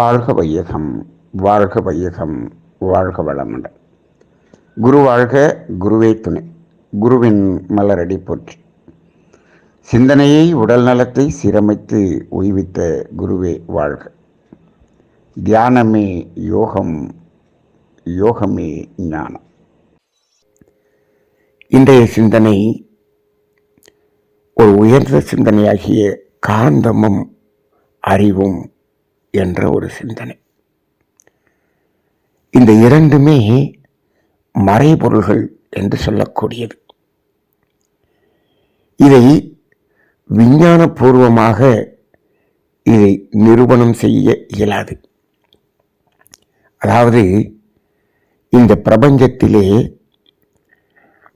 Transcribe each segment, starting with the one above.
வாழ்க வையகம் வாழ்க வையகம் வாழ்க வளமுடன். குரு வாழ்க குருவே துணை. குருவின் மலரடி போற்றி. சிந்தனையை உடல் நலத்தை சீரமைத்து உய்வித்த குருவே வாழ்க. தியானமே யோகம் யோகமே ஞானம். இன்றைய சிந்தனை ஒரு உயர்ந்த சிந்தனையாகிய காந்தமும் அறிவும் என்ற ஒரு சிந்தனை. இந்த இரண்டுமே மறைபொருள்கள் என்று சொல்லக்கூடியது. இதை விஞ்ஞானபூர்வமாக இதை நிரூபணம் செய்ய இயலாது. அதாவது இந்த பிரபஞ்சத்திலே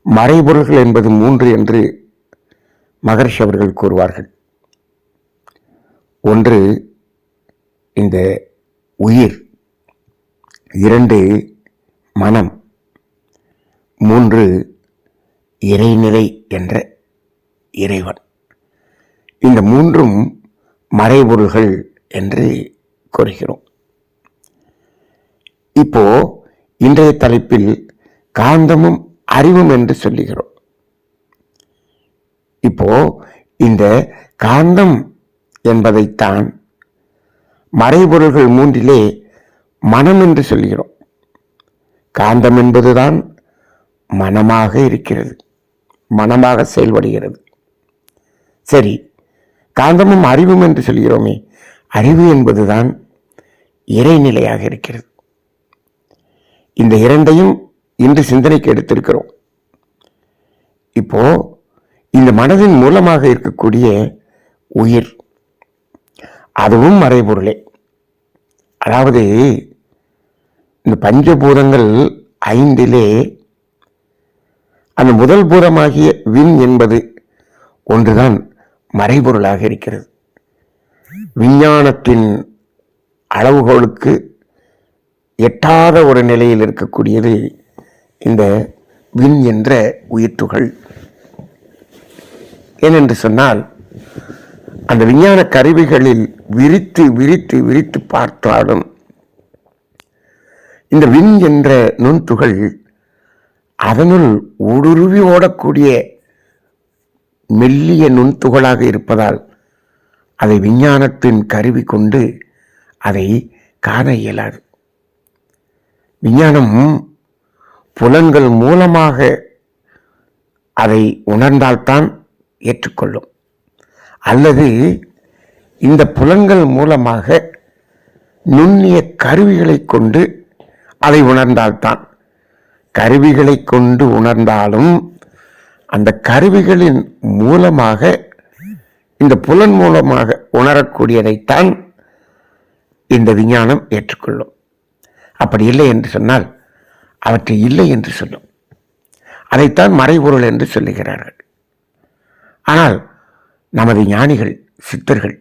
மறைபொருள்கள் என்பது மூன்று என்று மகர்ஷி அவர்கள் கூறுவார்கள். ஒன்று இந்த உயிர். இரண்டு மனம். மூன்று இறைநிலை என்ற இறைவன். இந்த மூன்றும் மறைபொருள்கள் என்று கூறுகிறோம். இப்போ இன்றைய தலைப்பில் காந்தமும் அறிவும் என்று சொல்லுகிறோம். இப்போ இந்த காந்தம் என்பதைத்தான் மறைபொருள்கள் மூன்றிலே மனம் என்று சொல்கிறோம். காந்தம் என்பதுதான் மனமாக இருக்கிறது. மனமாக செயல்படுகிறது. சரி காந்தமும் அறிவும் என்று சொல்கிறோமே அறிவு என்பதுதான் இறைநிலையாக இருக்கிறது. இந்த இரண்டையும் இன்று சிந்தனைக்கு எடுத்திருக்கிறோம். இப்போ இந்த மனதின் மூலமாக இருக்கக்கூடிய உயிர் அதுவும் மறைபொருளே. அதாவது இந்த பஞ்சபூதங்கள் ஐந்திலே அந்த முதல் பூதமாகிய விண் என்பது ஒன்றுதான் மறைபொருளாக இருக்கிறது. விஞ்ஞானத்தின் அளவுகோலுக்கு எட்டாத ஒரு நிலையில் இருக்கக்கூடியது இந்த விண் என்ற உயிர்த்துகள். ஏனென்று சொன்னால் அந்த விஞ்ஞான கருவிகளில் விரித்து விரித்து விரித்து பார்த்தாலும் இந்த விண் என்ற நுண்துகள் அதனுள் ஊடுருவி ஓடக்கூடிய மெல்லிய நுண்துகளாக இருப்பதால் அதை விஞ்ஞானத்தின் கருவி கொண்டு அதை காண இயலாது. விஞ்ஞானம் புலன்கள் மூலமாக அதை உணர்ந்தால்தான் ஏற்றுக்கொள்ளும். அல்லது இந்த புலன்கள் மூலமாக நுண்ணிய கருவிகளை கொண்டு அதை உணர்ந்தால்தான். கருவிகளை கொண்டு உணர்ந்தாலும் அந்த கருவிகளின் மூலமாக இந்த புலன் மூலமாக உணரக்கூடியதைத்தான் இந்த விஞ்ஞானம் ஏற்றுக்கொள்ளும். அப்படி இல்லை என்று சொன்னால் அவற்றை இல்லை என்று சொல்லும். அதைத்தான் மறைபொருள் என்று சொல்லுகிறார்கள். ஆனால் நமது ஞானிகள் சித்தர்கள்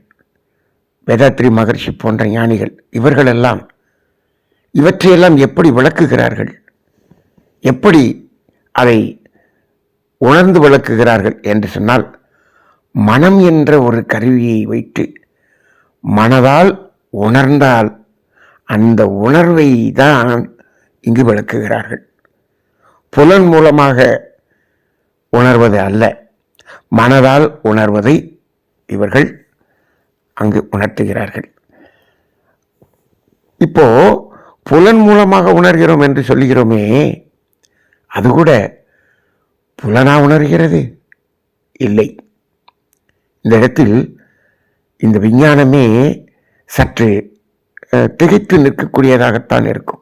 வேதாத்ரி மகர்ஷி போன்ற ஞானிகள் இவர்களெல்லாம் இவற்றையெல்லாம் எப்படி விளக்குகிறார்கள்? எப்படி அதை உணர்ந்து விளக்குகிறார்கள் என்று சொன்னால் மனம் என்ற ஒரு கருவியை வைத்து மனதால் உணர்ந்தால் அந்த உணர்வை தான் இங்கு விளக்குகிறார்கள். புலன் மூலமாக உணர்வது அல்ல. மனதால் உணர்வதை இவர்கள் அங்கு உணர்த்துகிறார்கள். இப்போ புலன் மூலமாக உணர்கிறோம் என்று சொல்லுகிறோமே அது கூட புலனா உணர்கிறது? இல்லை. இந்த இடத்தில் இந்த விஞ்ஞானமே சற்று திகைத்து நிற்கக்கூடியதாகத்தான் இருக்கும்.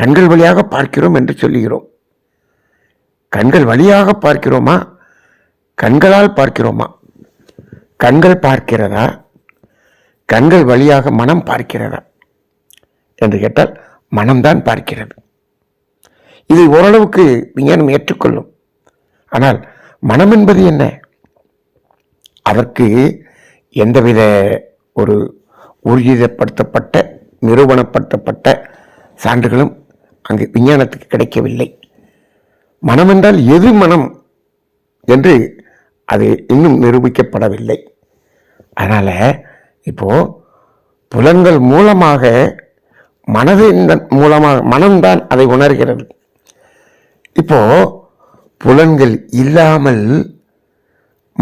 கண்கள் வழியாக பார்க்கிறோம் என்று சொல்லுகிறோம். கண்கள் வழியாக பார்க்கிறோமா? கண்களால் பார்க்கிறோமா? கண்கள் பார்க்கிறதா? கண்கள் வழியாக மனம் பார்க்கிறதா? என்று கேட்டால் மனம்தான் பார்க்கிறது. இதை ஓரளவுக்கு விஞ்ஞானம் ஏற்றுக்கொள்ளும். ஆனால் மனம் என்பது என்ன? அதற்கு எந்தவித ஒரு ஊர்ஜிதப்படுத்தப்பட்ட நிரூபணப்படுத்தப்பட்ட சான்றுகளும் அங்கு விஞ்ஞானத்துக்கு கிடைக்கவில்லை. மனம் என்றால் எது மனம் என்று அது இன்னும் நிரூபிக்கப்படவில்லை. அதனால் இப்போது புலன்கள் மூலமாக மனதின் மூலமாக மனம்தான் அதை உணர்கிறது. இப்போ புலன்கள் இல்லாமல்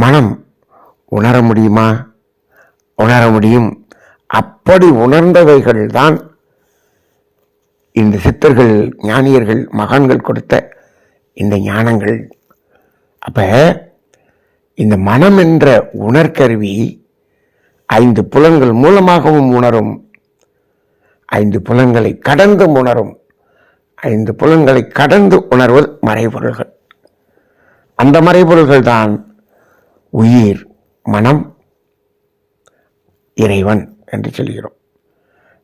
மனம் உணர முடியுமா? உணர முடியும். அப்படி உணர்ந்தவைகள் தான் இந்த சித்தர்கள் ஞானியர்கள் மகான்கள் கொடுத்த இந்த ஞானங்கள். அப்போ இந்த மனம் என்ற உணர்கருவி ஐந்து புலன்கள் மூலமாகவும் உணரும் ஐந்து புலன்களை கடந்து உணரும் ஐந்து புலன்களை கடந்து உணர்வது மறைபொருள்கள். அந்த மறைபொருள்கள் தான் உயிர் மனம் இறைவன் என்று சொல்கிறோம்.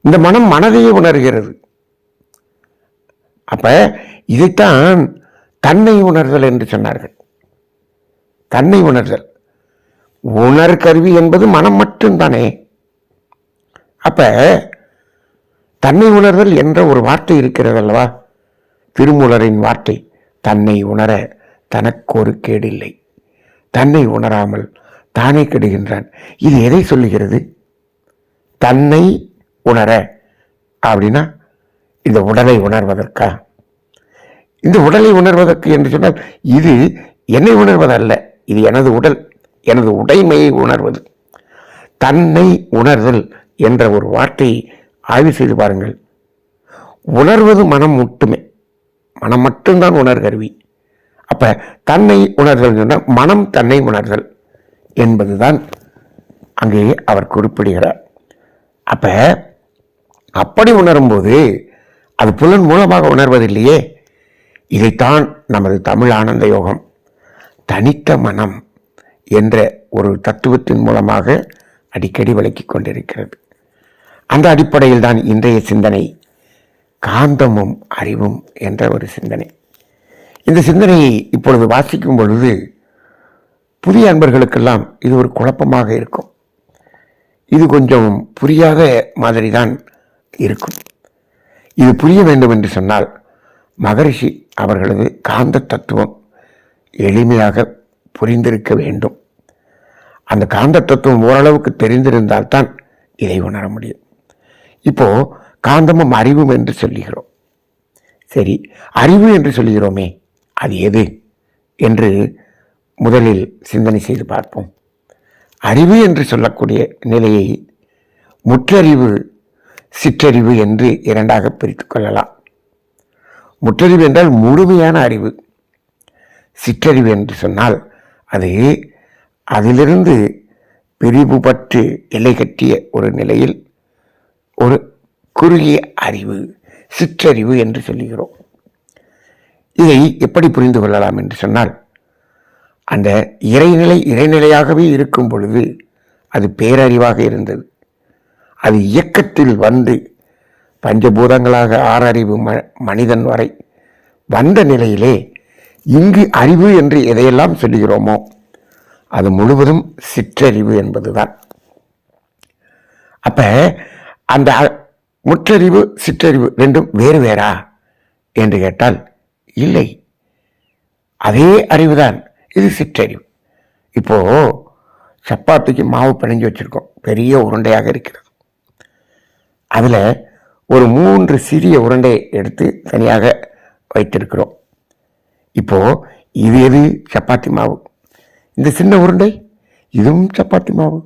இந்த மனம் மனதையே உணர்கிறது. அப்ப இதைத்தான் தன்னை உணர்தல் என்று சொன்னார்கள். தன்னை உணர்தல். உணர்கருவி என்பது மனம் மட்டும்தானே. அப்ப தன்னை உணர்தல் என்ற ஒரு வார்த்தை இருக்கிறது அல்லவா திருமூலரின் வார்த்தை தன்னை உணர தனக்கொரு கேடில்லை. தன்னை உணராமல் தானே கெடுகின்றான். இது எதை சொல்லுகிறது? தன்னை உணர. அப்படின்னா இந்த உடலை உணர்வதற்கா? இந்த உடலை உணர்வதற்கு என்று சொன்னால் இது என்னை உணர்வதல்ல. இது எனது உடல் எனது உடைமையை உணர்வது. தன்னை உணர்தல் என்ற ஒரு வார்த்தையை ஆய்வு செய்து பாருங்கள். உணர்வது மனம் மட்டுமே. மனம் மட்டும்தான் உணர்கருவி அப்போ தன்னை உணர்தல் சொன்னால் மனம் தன்னை உணர்தல் என்பதுதான் அங்கே அவர் குறிப்பிடுகிறார். அப்போ அப்படி உணரும்போது அது புலன் மூலமாக உணர்வதில்லையே. இதைத்தான் நமது தமிழ் ஆனந்த யோகம் தனித்த மனம் என்ற ஒரு தத்துவத்தின் மூலமாக அடிக்கடி விளக்கி கொண்டிருக்கிறது. அந்த அடிப்படையில் தான் இன்றைய சிந்தனை காந்தமும் அறிவும் என்ற ஒரு சிந்தனை. இந்த சிந்தனையை இப்பொழுது வாசிக்கும் பொழுது புதிய அன்பர்களுக்கெல்லாம் இது ஒரு குழப்பமாக இருக்கும். இது கொஞ்சம் புரியாத மாதிரி தான் இருக்கும். இது புரிய வேண்டும் என்று சொன்னால் மகரிஷி அவர்களது காந்த தத்துவம் எளிமையாக புரிந்திருக்க வேண்டும். அந்த காந்த தத்துவம் ஓரளவுக்கு தெரிந்திருந்தால்தான் இதை உணர முடியும். இப்போ காந்தமும் அறிவும் என்று சொல்லுகிறோம். சரி அறிவு என்று சொல்லுகிறோமே அது எது என்று முதலில் சிந்தனை செய்து பார்ப்போம். அறிவு என்று சொல்லக்கூடிய நிலையை முற்றறிவு சிற்றறிவு என்று இரண்டாக பிரித்து கொள்ளலாம். முற்றறிவு என்றால் முழுமையான அறிவு. சிற்றறிவு என்று சொன்னால் அது அதிலிருந்து பிரிவுபட்டு எல்லை கட்டிய ஒரு நிலையில் ஒரு குறுகிய அறிவு சிற்றறிவு என்று சொல்லுகிறோம். இதை எப்படி புரிந்து கொள்ளலாம் என்று சொன்னால் அந்த இறைநிலை இறைநிலையாகவே இருக்கும் பொழுது அது பேரறிவாக இருந்தது. அது இயக்கத்தில் வந்து பஞ்சபூதங்களாக ஆறறிவு ம மனிதன் வரை வந்த நிலையிலே இங்கு அறிவு என்று எதையெல்லாம் சொல்லுகிறோமோ அது முழுவதும் சிற்றறிவு என்பதுதான். அப்ப அந்த முற்றறிவு சிற்றறிவு ரெண்டும் வேறு வேறா என்று கேட்டால் இல்லை. அதே அறிவுதான் இது சிற்றறிவு. இப்போ சப்பாத்திக்கு மாவு பிணைஞ்சு வச்சிருக்கோம் பெரிய உருண்டையாக இருக்கிறது. அதில் ஒரு மூன்று சிறிய உருண்டையை எடுத்து தனியாக வைத்திருக்கிறோம். இப்போ இது எது? சப்பாத்தி மாவு. இந்த சின்ன உருண்டை இதுவும் சப்பாத்தி மாவு.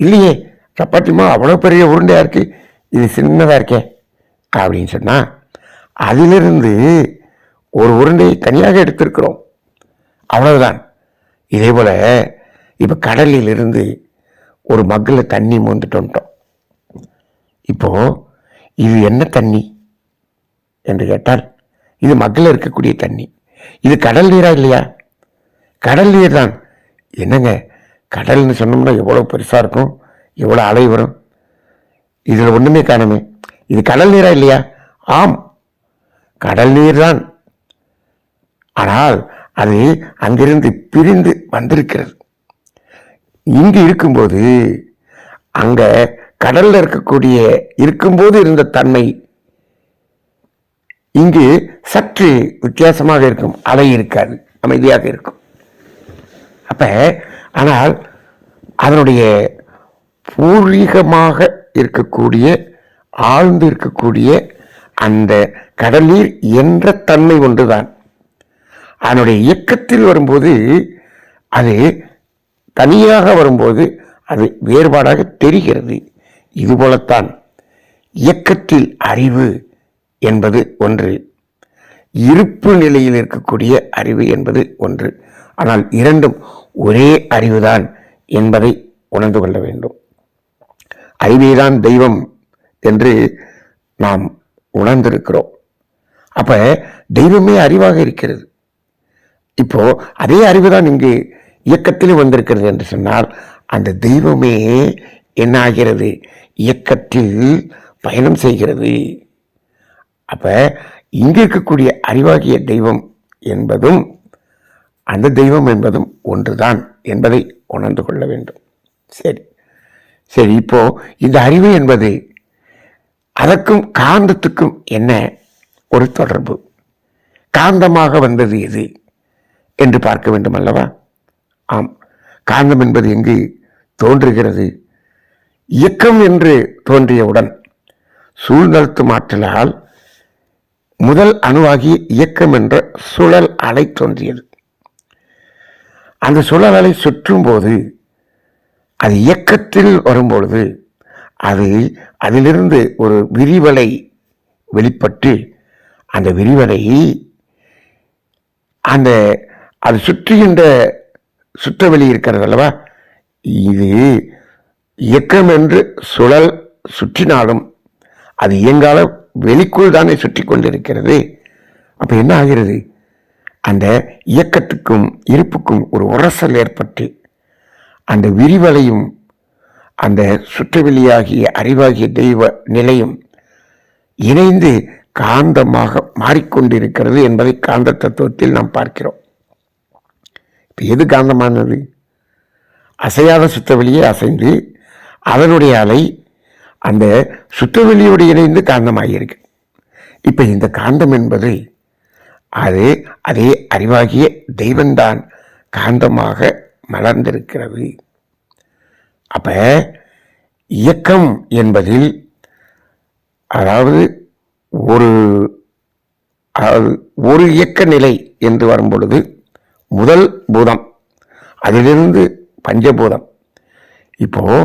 இல்லையே சப்பாத்தி மாவு அவ்வளோ பெரிய உருண்டையாக இருக்கு. இது சின்னதாக இருக்கே அப்படின்னு சொன்னால் அதிலிருந்து ஒரு உருண்டையை தனியாக எடுத்திருக்கிறோம். அவ்வளவுதான். இதே போல் இப்போ கடலிலிருந்து ஒரு மக்கில் தண்ணி மூந்துட்டு வந்துட்டோம். இப்போது இது என்ன தண்ணி? என்று கேட்டால் இது மக்கள் இருக்கக்கூடிய தண்ணி. இது கடல் நீரா இல்லையா? கடல் நீர் தான். என்னங்க? கடல்னு சொன்னோம்னா எவ்வளோ பெருசாக இருக்கும்? எவ்வளோ அலை வரும்? இதில் ஒன்றுமே காணுமே. இது கடல் நீரா இல்லையா? ஆம். கடல் நீர் தான். ஆனால் அது அங்கிருந்து பிரிந்து வந்திருக்கிறது. இங்கு இருக்கும்போது அங்கே கடலில் இருக்கக்கூடிய இருக்கும்போது இருந்த தன்மை இங்கு சற்று வித்தியாசமாக இருக்கும் அலை இருக்காது அமைதியாக இருக்கும். அப்ப ஆனால் அதனுடைய பூர்வீகமாக இருக்கக்கூடிய ஆழ்ந்து இருக்கக்கூடிய அந்த கடலீர் என்ற தன்மை ஒன்றுதான். அதனுடைய இயக்கத்தில் வரும்போது அது தனியாக வரும்போது அது வேறுபாடாக தெரிகிறது. இதுபோலத்தான் இயக்கத்தில் அறிவு என்பது ஒன்று. இருப்பு நிலையில் இருக்கக்கூடிய அறிவு என்பது ஒன்று. ஆனால் இரண்டும் ஒரே அறிவுதான் என்பதை உணர்ந்து கொள்ள வேண்டும். அறிவேதான் தெய்வம் என்று நாம் உணர்ந்திருக்கிறோம். அப்ப தெய்வமே அறிவாக இருக்கிறது. இப்போ அதே அறிவு தான் இங்கு இயக்கத்திலும் வந்திருக்கிறது என்று சொன்னால் அந்த தெய்வமே என்ன ஆகிறது இயக்கத்தில் பயணம் செய்கிறது. அப்போ இங்கு இருக்கக்கூடிய அறிவாகிய தெய்வம் என்பதும் அந்த தெய்வம் என்பதும் ஒன்றுதான் என்பதை உணர்ந்து கொள்ள வேண்டும். சரி. சரி இப்போ இந்த அறிவு என்பது அதற்கும் காந்தத்துக்கும் என்ன ஒரு தொடர்பு? காந்தமாக வந்தது எது என்று பார்க்க வேண்டும் அல்லவா? ஆம். காந்தம் என்பது எங்கு தோன்றுகிறது? இயக்கம் என்று தோன்றியவுடன் சூழ்நிலத்து ஆற்றலால் முதல் அணுவாகி இயக்கம் என்ற சுழல் அலை தோன்றியது. அந்த சுழல் அலை சுற்றும் போது அது இயக்கத்தில் வரும்பொழுது அது அதிலிருந்து ஒரு விரிவலை வெளிப்பட்டு அந்த விரிவலை அந்த அது சுற்றுகின்ற சுற்றவெளி இருக்கிறது அல்லவா? இது இயக்கம் என்று சுழல் சுற்றினாலும் அது இயங்கால வெளிக்குள் தானே சுற்றி கொண்டிருக்கிறது. அப்போ என்ன ஆகிறது? அந்த இயக்கத்துக்கும் இருப்புக்கும் ஒரு உரசல் ஏற்பட்டு அந்த விரிவலையும் அந்த சுற்றவெளியாகிய அறிவாகிய தெய்வ நிலையும் இணைந்து காந்தமாக மாறிக்கொண்டிருக்கிறது என்பதை காந்த தத்துவத்தில் நாம் பார்க்கிறோம். இப்போ எது காந்தமானது? அசையாத சுற்றவெளியே அசைந்து அதனுடைய அலை அந்த சுற்றவெளியோடு இணைந்து காந்தமாகியிருக்கு. இப்போ இந்த காந்தம் என்பது அது அதே அறிவாகிய தெய்வந்தான் காந்தமாக மலர்ந்திருக்கிறது. அப்போ இயக்கம் என்பதில் அதாவது ஒரு அதாவது ஒரு இயக்க நிலை என்று வரும் பொழுது முதல் பூதம் அதிலிருந்து பஞ்சபூதம். இப்போது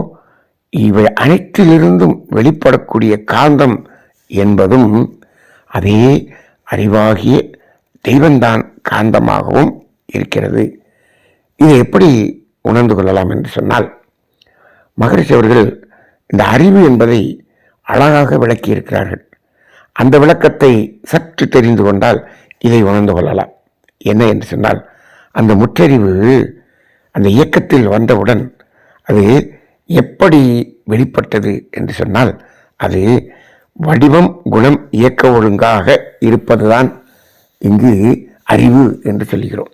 இவை அனைத்திலிருந்தும் வெளிப்படக்கூடிய காந்தம் என்பதும் அதே அறிவாகிய தெய்வந்தான் காந்தமாகவும் இருக்கிறது. இதை எப்படி உணர்ந்து கொள்ளலாம் என்று சொன்னால் மகரிஷி அவர்கள் இந்த அறிவு என்பதை அழகாக விளக்கி இருக்கிறார்கள் அந்த விளக்கத்தை சற்று தெரிந்து கொண்டால் இதை உணர்ந்து கொள்ளலாம். என்ன என்று சொன்னால் அந்த முற்றறிவு அந்த இயக்கத்தில் வந்தவுடன் அது எப்படி வெளிப்பட்டது என்று சொன்னால் அது வடிவம் குணம் இயக்க ஒழுங்காக இருப்பதுதான் இங்கு அறிவு என்று சொல்கிறோம்.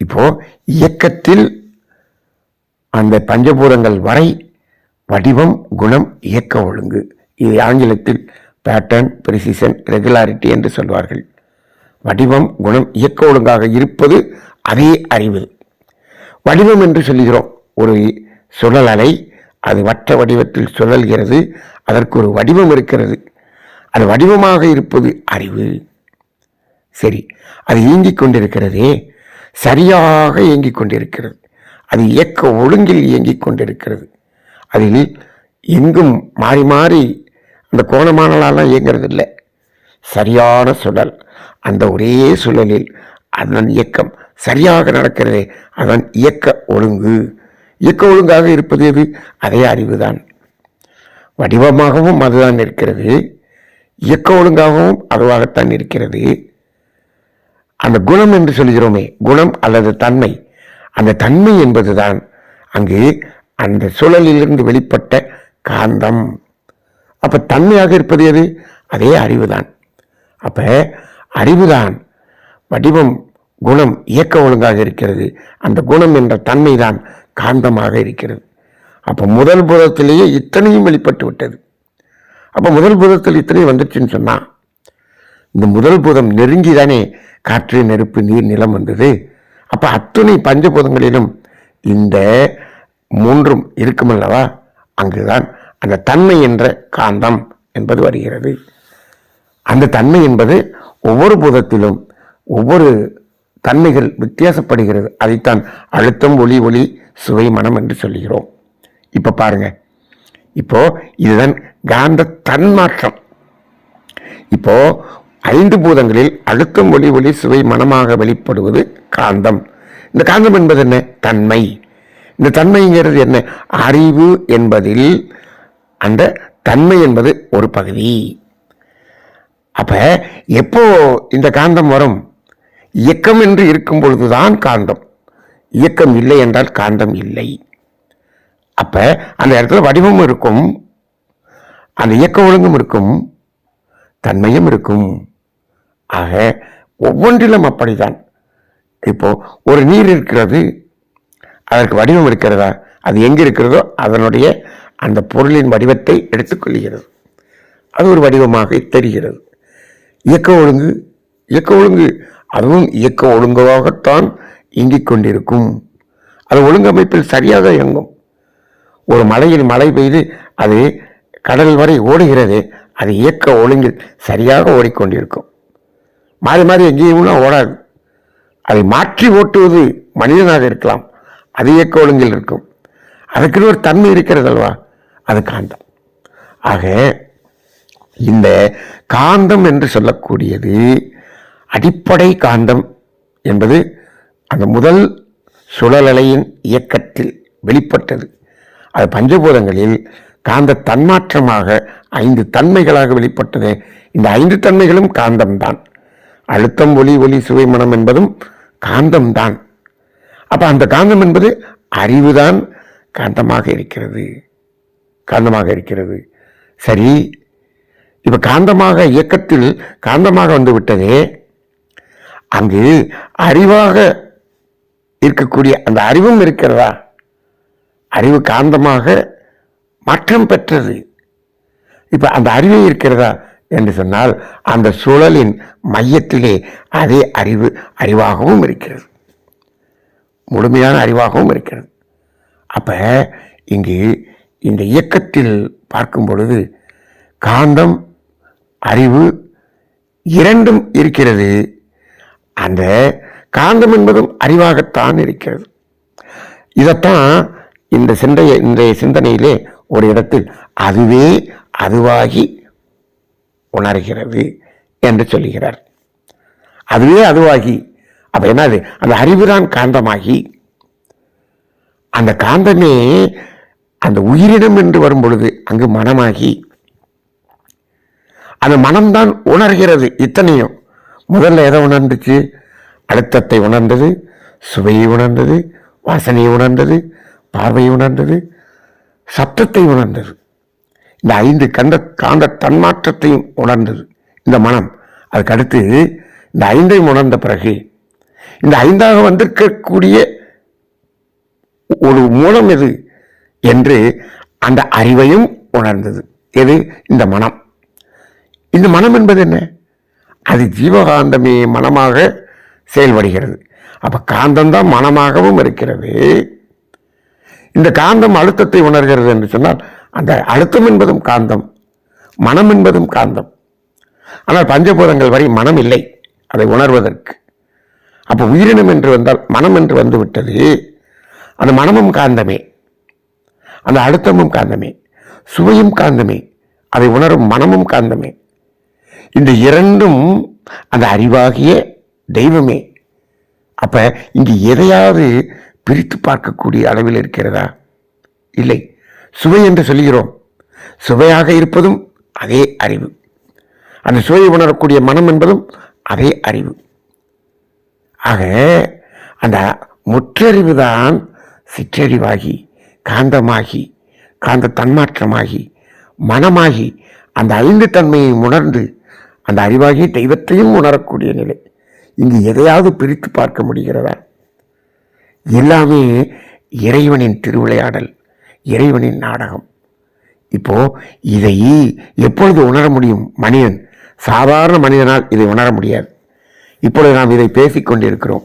இப்போ இயக்கத்தில் அந்த பஞ்சபூதங்கள் வரை வடிவம் குணம் இயக்க ஒழுங்கு இது ஆங்கிலத்தில் பேட்டர்ன் பிரிசிஷன் ரெகுலாரிட்டி என்று சொல்வார்கள். வடிவம் குணம் இயக்க ஒழுங்காக இருப்பது அதே அறிவு. வடிவம் என்று சொல்லுகிறோம் ஒரு சுழல் அலை அது வட்ட வடிவத்தில் சுழல்கிறது அதற்கு ஒரு வடிவம் இருக்கிறது. அது வடிவமாக இருப்பது அறிவு. சரி அது இயங்கிக் கொண்டிருக்கிறதே சரியாக இயங்கிக் கொண்டிருக்கிறது. அது இயக்க ஒழுங்கில் இயங்கிக் கொண்டிருக்கிறது. அதில் எங்கும் மாறி மாறி அந்த கோணமானலாம் இயங்கிறது இல்லை சரியான சுழல் அந்த ஒரே சுழலில் அதன் இயக்கம் சரியாக நடக்கிறதே அதன் இயக்க ஒழுங்கு. இயக்க ஒழுங்காக இருப்பது எது? அதே அறிவுதான். வடிவமாகவும் அதுதான் இருக்கிறது இயக்க ஒழுங்காகவும் அதுவாகத்தான் இருக்கிறது அந்த குணம் என்று சொல்கிறோமே குணம் அல்லது தன்மை. அந்த தன்மை என்பதுதான் அங்கு அந்த சூழலிலிருந்து வெளிப்பட்ட காந்தம். அப்போ தன்மையாக இருப்பது எது? அதே அறிவுதான். அப்போ அறிவுதான் வடிவம் குணம் இயக்க ஒழுங்காக இருக்கிறது. அந்த குணம் என்ற தன்மைதான் காந்தமாக இருக்கிறது. அப்போ முதல் பூதத்திலேயே இத்தனையும் வெளிப்பட்டு விட்டது. அப்போ முதல் புதத்தில் இத்தனையும் வந்துச்சுன்னு சொன்னா இந்த முதல் புதம் நெருங்கி தானே காற்று நெருப்பு நீர் நிலம் வந்தது. அப்போ அத்துணை பஞ்சபூதங்களிலும் இந்த மூன்றும் இருக்குமல்லவா அங்குதான் அந்த தன்மை என்ற காந்தம் என்பது வருகிறது. அந்த தன்மை என்பது ஒவ்வொரு பூதத்திலும் ஒவ்வொரு தன்மைகள் வித்தியாசப்படுகிறது. அதைத்தான் அழுத்தம் ஒளி ஒளி சுவை மனம் என்று சொல்லுகிறோம். இப்போ பாருங்க. இப்போ இதுதான் காந்த தன்மாற்றம். இப்போ ஐந்து பூதங்களில் அழுத்தம் ஒளி ஒளி சுவை மனமாக வெளிப்படுவது காந்தம். இந்த காந்தம் என்பது என்ன? தன்மை. இந்த தன்மைங்கிறது என்ன? அறிவு என்பதில் அந்த தன்மை என்பது ஒரு பகுதி. அப்போ எப்போ இந்த காந்தம் வரும்? இயக்கம் என்று இருக்கும் பொழுதுதான் காந்தம். இயக்கம் இல்லை என்றால் காந்தம் இல்லை. அப்போ அந்த இடத்துல வடிவமும் இருக்கும் அந்த இயக்க ஒழுங்கும் இருக்கும் தன்மையும் இருக்கும். ஆக ஒவ்வொன்றிலும் அப்படிதான் இப்போ ஒரு நீர் இருக்கிறது அதற்கு வடிவம் இருக்கிறதா அது எங்கே இருக்கிறதோ அதனுடைய அந்த பொருளின் வடிவத்தை எடுத்துக்கொள்கிறது அது ஒரு வடிவமாக தெரிகிறது. இயக்க ஒழுங்கு இயக்க ஒழுங்கு அதுவும் இயக்க ஒழுங்காகத்தான் இயங்கிக் கொண்டிருக்கும் அது ஒழுங்கமைப்பில் சரியாக இயங்கும். ஒரு மலையில் மழை பெய்து அது கடல் வரை ஓடுகிறது. அது இயக்க ஒழுங்கில் சரியாக ஓடிக்கொண்டிருக்கும். மாறி மாறி எங்கேயும் ஓடாது. அதை மாற்றி ஓட்டுவது மனிதனாக இருக்கலாம். அது இயக்க ஒழுங்கில் இருக்கும். அதுக்குன்னு ஒரு தன்மை இருக்கிறது அல்வா அது காந்தம். ஆக இந்த காந்தம் என்று சொல்லக்கூடியது அடிப்படை காந்தம் என்பது அந்த முதல் சுழலலையின் இயக்கத்தில் வெளிப்பட்டது. அது பஞ்சபூதங்களில் காந்த தன்மாற்றமாக ஐந்து தன்மைகளாக வெளிப்பட்டது. இந்த ஐந்து தன்மைகளும் காந்தம்தான். அழுத்தம் ஒலி ஒளி சுவை மனம் என்பதும் காந்தம்தான். அப்போ அந்த காந்தம் என்பது அறிவுதான் காந்தமாக இருக்கிறது. காந்தமாக இருக்கிறது. சரி இப்போ காந்தமாக இயக்கத்தில் காந்தமாக வந்து விட்டதே அங்கு அறிவாக இருக்கக்கூடிய அந்த அறிவும் இருக்கிறதா? அறிவு காந்தமாக மாற்றம் பெற்றது. இப்போ அந்த அறிவே இருக்கிறதா என்று சொன்னால் அந்த சுழலின் மையத்திலே அதே அறிவு அறிவாகவும் இருக்கிறது. முழுமையான அறிவாகவும் இருக்கிறது. அப்போ இங்கு இந்த இயக்கத்தில் பார்க்கும் பொழுது காந்தம் அறிவு இரண்டும் இருக்கிறது. அந்த காந்தம் என்பதும் அறிவாகத்தான் இருக்கிறது. இதைத்தான் இந்த சிந்தைய இன்றைய சிந்தனையிலே ஒரு இடத்தில் அதுவே அதுவாகி உணர்கிறது என்று சொல்லுகிறார் அதுவே அதுவாகி அப்ப என்னது? அந்த அறிவுதான் காந்தமாகி. அந்த காந்தமே அந்த உயிரினம் என்று வரும் பொழுது அங்கு மனமாகி அந்த மனம்தான் உணர்கிறது இத்தனையும். முதல்ல எதை உணர்ந்துச்சு? அழுத்தத்தை உணர்ந்தது சுவையை உணர்ந்தது வாசனையை உணர்ந்தது பார்வையை உணர்ந்தது சப்தத்தை உணர்ந்தது. இந்த ஐந்து கண்ட காந்த தன்மாற்றத்தையும் உணர்ந்தது. இந்த மனம். அதுக்கு அடுத்து இந்த ஐந்தையும் உணர்ந்த பிறகு இந்த ஐந்தாக வந்திருக்கக்கூடிய ஒரு மூலம் எது என்று அந்த அறிவையும் உணர்ந்தது. எது? இந்த மனம். இந்த மனம் என்பது என்ன? அது ஜீவகாந்தமே மனமாக செயல்படுகிறது. அப்போ காந்தம்தான் மனமாகவும் இருக்கிறது. இந்த காந்தம் அழுத்தத்தை உணர்கிறது என்று சொன்னால் அந்த அழுத்தம் என்பதும் காந்தம் மனம் என்பதும் காந்தம். ஆனால் பஞ்சபூதங்கள் வரை மனம் இல்லை அதை உணர்வதற்கு. அப்போ உயிரினம் என்று வந்தால் மனம் என்று வந்துவிட்டது. அந்த மனமும் காந்தமே. அந்த அழுத்தமும் காந்தமே. சுவையும் காந்தமே. அதை உணரும் மனமும் காந்தமே. இந்த இரண்டும் அந்த அறிவாகிய தெய்வமே. அப்போ இங்கு எதையாவது பிரித்து பார்க்கக்கூடிய அளவில் இருக்கிறதா? இல்லை. சுவை என்று சொல்கிறோம் சுவையாக இருப்பதும் அதே அறிவு. அந்த சுவையை உணரக்கூடிய மனம் என்பதும் அதே அறிவு. ஆக அந்த முற்றறிவு தான் சிற்றறிவாகி காந்தமாகி காந்த தன்மாற்றமாகி மனமாகி அந்த ஐந்து தன்மையை உணர்ந்து அந்த அறிவாகிய தெய்வத்தையும் உணரக்கூடிய நிலை. இங்கு எதையாவது பிரித்து பார்க்க முடிகிறதா? எல்லாமே இறைவனின் திருவிளையாடல் இறைவனின் நாடகம். இப்போ இதை எப்பொழுது உணர முடியும்? மனிதன் சாதாரண மனிதனால் இதை உணர முடியாது. இப்பொழுது நாம் இதை பேசிக்கொண்டிருக்கிறோம்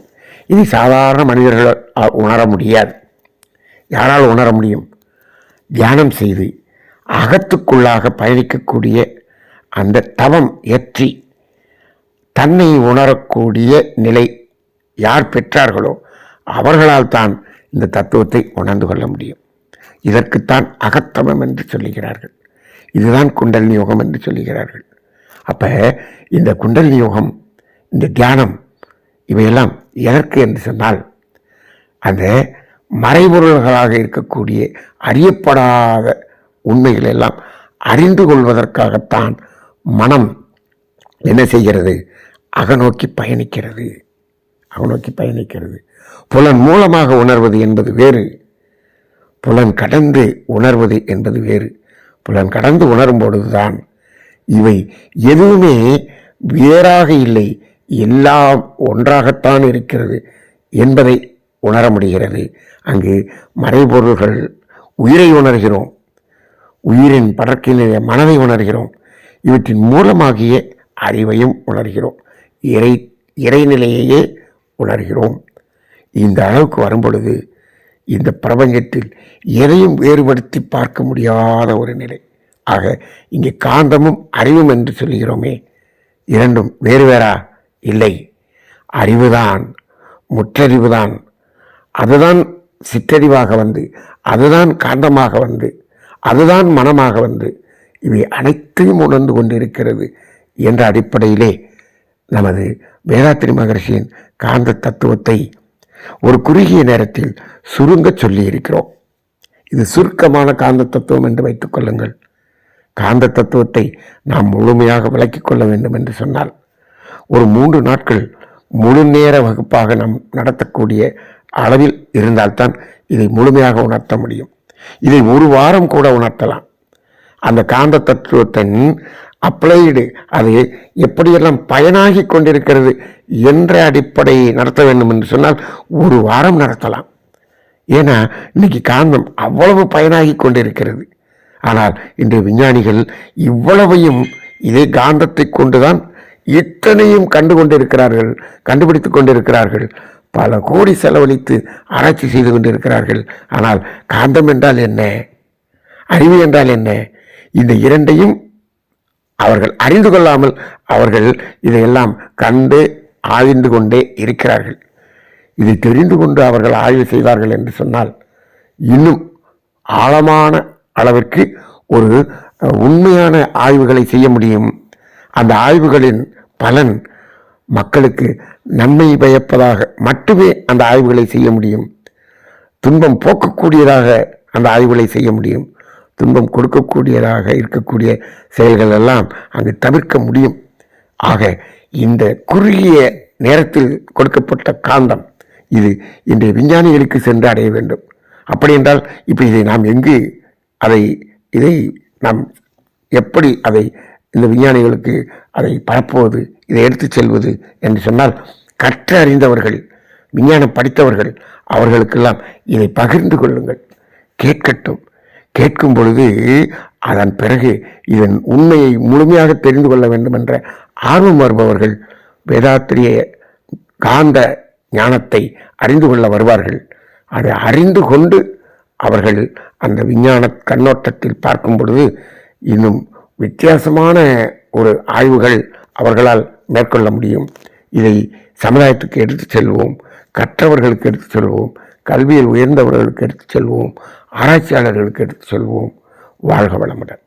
இது சாதாரண மனிதர்கள் உணர முடியாது. யாரால் உணர முடியும்? தியானம் செய்து அகத்துக்குள்ளாக பயணிக்கக்கூடிய அந்த தவம் ஏற்றி தன்னை உணரக்கூடிய நிலை யார் பெற்றார்களோ அவர்களால் தான் இந்த தத்துவத்தை உணர்ந்து கொள்ள முடியும். இதற்குத்தான் அகத்தவம் என்று சொல்லுகிறார்கள். இதுதான் குண்டலினி யோகம் என்று சொல்லுகிறார்கள். அப்போ இந்த குண்டலினி யோகம் இந்த தியானம் இவையெல்லாம் எதற்கு என்று சொன்னால் அந்த மறைபொருள்களாக இருக்கக்கூடிய அறியப்படாத உண்மைகள் எல்லாம் அறிந்து கொள்வதற்காகத்தான் மனம் என்ன செய்கிறது? அகநோக்கி பயணிக்கிறது. அகநோக்கி பயணிக்கிறது. புலன் மூலமாக உணர்வது என்பது வேறு. புலன் கடந்து உணர்வது என்பது வேறு. புலன் கடந்து உணரும் பொழுதுதான் இவை எதுவுமே வேறாக இல்லை. எல்லாம் ஒன்றாகத்தான் இருக்கிறது என்பதை உணர முடிகிறது. அங்கு மறைபொருள்கள் உயிரை உணர்கிறோம். உயிரின் படக்கினுடைய மனதை உணர்கிறோம். இவற்றின் மூலமாகிய அறிவையும் உணர்கிறோம். இறை இறைநிலையையே உணர்கிறோம். இந்த அளவுக்கு வரும்பொழுது இந்த பிரபஞ்சத்தில் எதையும் வேறுபடுத்தி பார்க்க முடியாத ஒரு நிலை. ஆக இங்கே காந்தமும் அறிவும் என்று சொல்கிறோமே இரண்டும் வேறு வேறா? இல்லை. அறிவுதான் முற்றறிவுதான். அதுதான் சிற்றறிவாக வந்து அதுதான் காந்தமாக வந்து அதுதான் மனமாக வந்து இவை அனைத்தையும் உணர்ந்து கொண்டிருக்கிறது என்ற அடிப்படையிலே நமது வேதாத்திரி மகர்ஷியின் காந்த தத்துவத்தை ஒரு குறுகிய நேரத்தில் சுருங்க சொல்லி இருக்கிறோம் இது சுருக்கமான காந்த தத்துவம் என்று வைத்துக் கொள்ளுங்கள். காந்த தத்துவத்தை நாம் முழுமையாக விளக்கிக் கொள்ள வேண்டும் என்று சொன்னால் ஒரு மூன்று நாட்கள் முழு நேர வகுப்பாக நாம் நடத்தக்கூடிய அளவில் இருந்தால்தான் இதை முழுமையாக உணர்த்த முடியும். இதை ஒரு வாரம் கூட உணர்த்தலாம். அந்த காந்த தத்துவத்தின் அப்ளைடு அது எப்படியெல்லாம் பயனாகி கொண்டிருக்கிறது என்ற அடிப்படையை நடத்த வேண்டும் என்று சொன்னால் ஒரு வாரம் நடத்தலாம். ஏன்னா இன்னைக்கு காந்தம் அவ்வளவு பயனாகி கொண்டிருக்கிறது. ஆனால் இன்று விஞ்ஞானிகள் இவ்வளவையும் இதே காந்தத்தை கொண்டுதான் இத்தனையும் கண்டு கொண்டிருக்கிறார்கள் கண்டுபிடித்துக் கொண்டிருக்கிறார்கள். பல கோடி செலவழித்து ஆராய்ச்சி செய்து கொண்டிருக்கிறார்கள். ஆனால் காந்தம் என்றால் என்ன? அறிவு என்றால் என்ன? இந்த இரண்டையும் அவர்கள் அறிந்து கொள்ளாமல் அவர்கள் இதையெல்லாம் கண்டு ஆய்ந்து கொண்டே இருக்கிறார்கள். இதை தெரிந்து கொண்டு அவர்கள் ஆய்வு செய்வார்கள் என்று சொன்னால் இன்னும் ஆழமான அளவிற்கு ஒரு உண்மையான ஆய்வுகளை செய்ய முடியும். அந்த ஆய்வுகளின் பலன் மக்களுக்கு நன்மை பயப்பதாக மட்டுமே அந்த ஆய்வுகளை செய்ய முடியும். துன்பம் போக்கக்கூடியதாக அந்த ஆய்வுகளை செய்ய முடியும். துன்பம் கொடுக்கக்கூடியதாக இருக்கக்கூடிய செயல்கள் எல்லாம் அங்கு தவிர்க்க முடியும். ஆக இந்த குறுகிய நேரத்தில் கொடுக்கப்பட்ட காந்தம் இது இன்றைய விஞ்ஞானிகளுக்கு சென்று அடைய வேண்டும். அப்படி என்றால் இப்போ இதை நாம் எங்கு அதை இதை நாம் எப்படி அதை இந்த விஞ்ஞானிகளுக்கு அதை பரப்புவது இதை எடுத்துச் செல்வது என்று சொன்னால் கற்று அறிந்தவர்கள் விஞ்ஞானம் படித்தவர்கள் அவர்களுக்கெல்லாம் இதை பகிர்ந்து கொள்ளுங்கள் கேட்கட்டும். கேட்கும் பொழுது அதன் பிறகு இதன் உண்மையை முழுமையாக தெரிந்து கொள்ள வேண்டும் என்ற ஆர்வம் வருபவர்கள் வேதாத்திரிய காந்த ஞானத்தை அறிந்து கொள்ள வருவார்கள். அதை அறிந்து கொண்டு அவர்கள் அந்த விஞ்ஞான கண்ணோட்டத்தில் பார்க்கும் பொழுது இன்னும் வித்தியாசமான ஒரு ஆய்வுகள் அவர்களால் மேற்கொள்ள முடியும். இதை சமுதாயத்துக்கு எடுத்துச் செல்வோம் கற்றவர்களுக்கு எடுத்துச் செல்வோம் கல்வியில் உயர்ந்தவர்களுக்கு எடுத்துச் செல்வோம். ஆராய்ச்சியாளர்களுக்கு எடுத்து சொல்வோம். வாழ்க வளமுடன்.